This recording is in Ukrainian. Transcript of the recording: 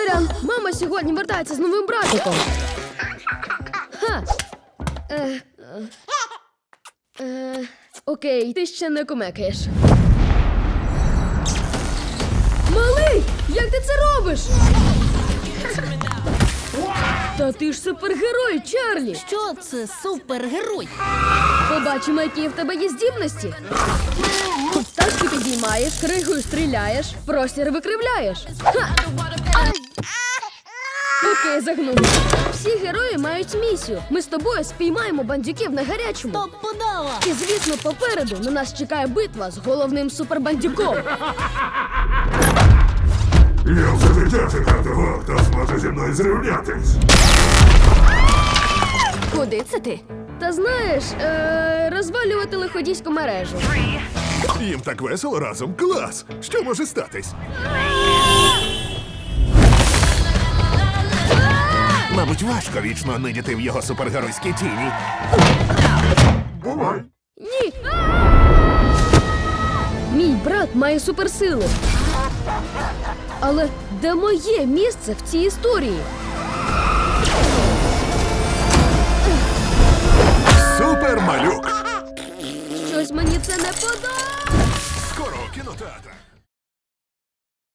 Сорян, мама сьогодні вертається з новим братиком. Ха. Е, е, е, окей, ти ще не комекаєш. Малий! Як ти це робиш? Та ти ж супергерой, Чарлі! Що це супергерой? Побачимо, які в тебе є здібності. Тачки підіймаєш, кригою стріляєш, простір викривляєш. Ха! Окей, загнув. Всі герої мають місію. Ми з тобою спіймаємо бандюків на гарячому. Топ подава! І звісно, попереду на нас чекає битва з головним супербандюком. Я життя чекав того, хто зможе зі мною зрівнятись. Куди це ти? Та знаєш, е- розвалювати лиходійську мережу. Їм так весело разом. Клас! Що може статись? Мабуть, важко вічно нидіти в його супергеройській тіні. Бувай. Ні. Мій брат має суперсили. Але де моє місце в цій історії? Супермалюк! Щось мені це не подобається кінотеатрах.